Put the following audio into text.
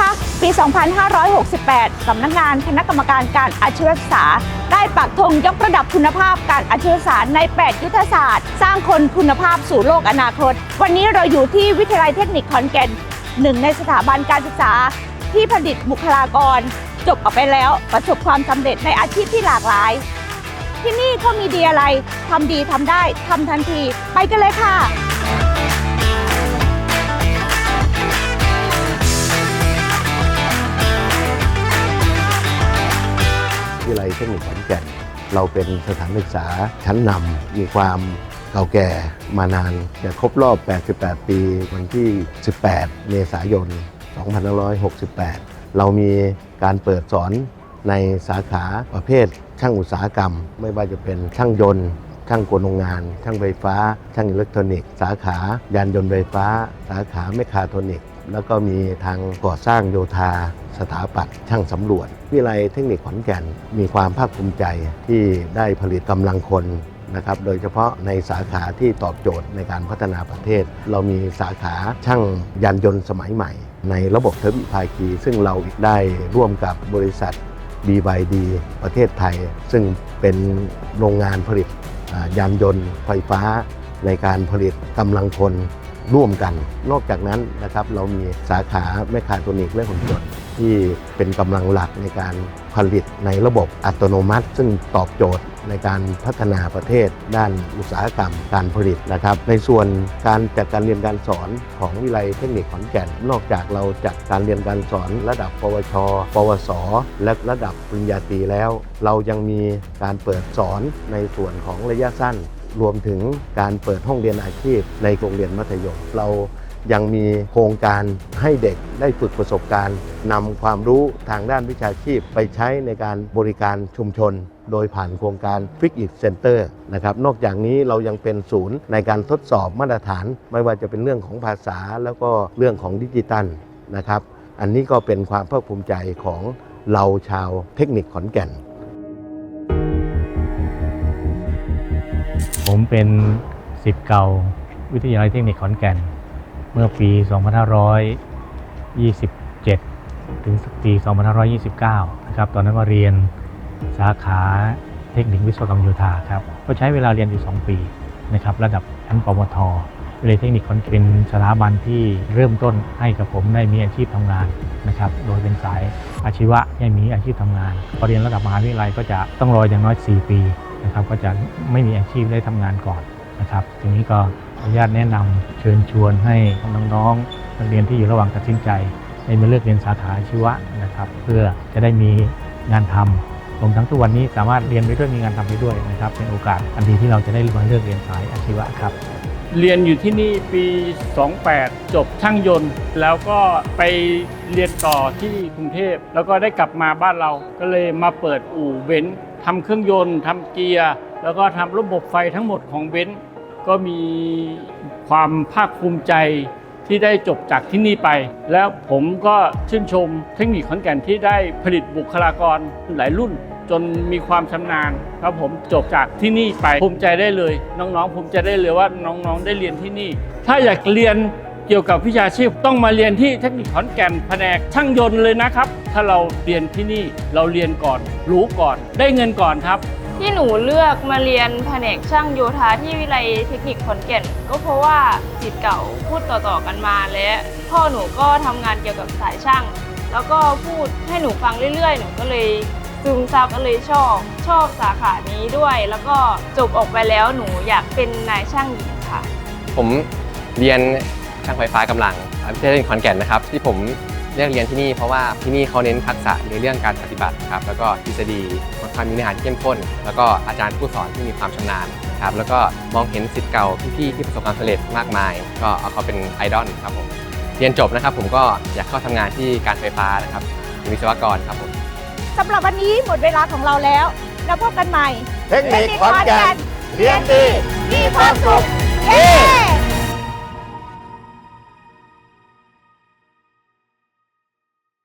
คะ ปี 2568 สำนักงานคณะกรรมการการอาชีวศึกษา ได้ปักธงยกระดับคุณภาพการอาชีวศึกษาใน 8 ยุทธศาสตร์ สร้างคนคุณภาพสู่โลกอนาคต วันนี้เราอยู่ที่วิทยาลัยเทคนิคขอนแก่นหนึ่งในสถาบันการศึกษา ที่ผลิตบุคลากร จบออกไปแล้วประสบความสำเร็จในอาชีพที่หลากหลาย ที่นี่เขามีดีอะไรทำดีทำได้ทำทันที ไปกันเลยค่ะ ทคนิคขอนแก่นเราเป็นสถานศึกษาชั้นนำมีความเก่าแก่มานานจะครบรอบ 88 ปี วันที่ 18 เมษายน 2568 เรามีการเปิดสอนในสาขาประเภทช่างอุตสาหกรรม ไม่ว่าจะเป็นช่างยนต์ ช่างกลโรงงาน ช่างไฟฟ้า ช่างอิเล็กทรอนิกส์ สาขายานยนต์ไฟฟ้า สาขาเมคาโทรนิกส์ แล้วก็มีทางก่อสร้างโยธา สถาปัตย์ช่างสำรวจ วิทยาลัยเทคนิคขอนแก่น มีความภาคภูมิใจที่ได้ผลิตกำลังคนนะครับโดยเฉพาะในสาขาที่ตอบโจทย์ในการพัฒนาประเทศ เรามีสาขาช่างยานยนต์สมัยใหม่ ในระบบเทอร์บิภาคี ซึ่งเราได้ร่วมกับบริษัท BYD ประเทศไทย ซึ่งเป็นโรงงานผลิตยานยนต์ไฟฟ้าในการผลิตกำลังคน ร่วมกัน นอกจากนั้นนะครับเรามีสาขาแมคคาโทรนิกและหุ่นยนต์ที่เป็นกำลังหลักในการผลิตในระบบอัตโนมัติ ซึ่งตอบโจทย์ในการพัฒนาประเทศด้านอุตสาหกรรมการผลิตนะครับ ในส่วนการจัดการเรียนการสอนของวิทยาลัยเทคนิคขอนแก่น นอกจากเราจัดการเรียนการสอนระดับ ปวช ปวส และระดับปริญญาตรีแล้ว เรายังมีการเปิดสอนในส่วนของระยะสั้น รวมถึงการเปิดห้องเรียนอาชีพในโรงเรียนมัธยม เรายังมีโครงการให้เด็กได้ฝึกประสบการณ์นำความรู้ทางด้านวิชาชีพไปใช้ในการบริการชุมชน โดยผ่านโครงการ f i x It Center นะครับ นอกจากนี้เรายังเป็นศูนย์ในการทดสอบมาตรฐาน ไม่ว่าจะเป็นเรื่องของภาษาแล้วก็เรื่องของดิจิตัลนะครับ อันนี้ก็เป็นความภาคภูมิใจของเราชาวเทคนิคขอนแก่น ผมเป็นสิทธิ์เก่าวิทยาลัยเทคนิคขอนแก่น เมื่อปี 2527 ถึงปี 2529 นะครับ ตอนนั้นมาเรียนสาขาเทคนิควิศวกรรมโยธาครับ ก็ใช้เวลาเรียนอยู่ 2 ปีนะครับ ระดับชั้นปวทวิทยาลัยเทคนิคขอนแก่นเป็นสถาบันที่เริ่มต้นให้กับผมได้มีอาชีพทำงานนะครับ โดยเป็นสายอาชีวะให้มีอาชีพทำงาน พอเรียนระดับมหาวิทยาลัยก็จะต้องรออย่างน้อย 4 ปี นะครับก็จะไม่มีอาชีพได้ทำงานก่อนนะครับทีนี้ก็อนุญาตแนะนำเชิญชวนให้น้องๆนักเรียนที่อยู่ระหว่างตัดสินใจให้มาเลือกเรียนสาขาอาชีวะนะครับ เพื่อจะได้มีงานทำรวมทั้งทุกวันนี้สามารถเรียนไปด้วยมีงานทำไปด้วยนะครับ เป็นโอกาสอันดีที่เราจะได้มาเลือกเรียนสายอาชีวะครับเรียนอยู่ที่นี่ปี 28 จบช่างยนต์ แล้วก็ไปเรียนต่อที่กรุงเทพ แล้วก็ได้กลับมาบ้านเราก็เลยมาเปิดอู่เบนซ์ ทำเครื่องยนต์ทำเกียร์ แล้วก็ทำระบบไฟทั้งหมดของเบนซ์ก็มีความภาคภูมิใจที่ได้จบจากที่นี่ไป แล้วผมก็ชื่นชมเทคนิคขอนแก่นที่ได้ผลิตบุคลากรหลายรุ่น จนมีความชำนาญครับผมจบจากที่นี่ไปภูมิใจได้เลย น้องๆภูมิใจได้เลยว่าน้องๆได้เรียนที่นี่ ถ้าอยากเรียน เกี่ยวกับวิชาชีพต้องมาเรียนที่เทคนิคขอนแก่นแผนกช่างยนต์เลยนะครับ ถ้าเราเรียนที่นี่เราเรียนก่อน รู้ก่อน ได้เงินก่อนครับ ที่หนูเลือกมาเรียนแผนกช่างโยธาที่วิไลยเทคนิคขอนแก่น ก็เพราะว่าจิตเก่าพูดต่อๆกันมาและพ่อหนูก็ทำงานเกี่ยวกับสายช่าง แล้วก็พูดให้หนูฟังเรื่อยๆ หนูก็เลยซึมซับก็เลยชอบ ชอบสาขานี้ด้วย แล้วก็จบออกไปแล้วหนูอยากเป็นนายช่างหญิงค่ะ ผมเรียน ช่างไฟฟ้ากำลังวิทยาลัยขอนแก่นนะครับ ที่ผมเลือกเรียนที่นี่เพราะว่าที่นี่เขาเน้นทักษะในเรื่องการปฏิบัติครับแล้วก็ทฤษฎีค่อนข้างมีเนื้อหาที่เข้มข้น แล้วก็อาจารย์ผู้สอนที่มีความชำนาญครับแล้วก็มองเห็นสิทธิ์เก่าพี่ๆที่ประสบความสำเร็จมากมาย ก็เอาเขาเป็นไอดอลครับผมเรียนจบนะครับผมก็อยากเข้าทำงานที่การไฟฟ้านะครับเป็นวิศวกรครับผมสำหรับวันนี้หมดเวลาของเราแล้วแล้วพบกันใหม่ เทคนิคขอนแก่นเรียนดีมีความสุขเย้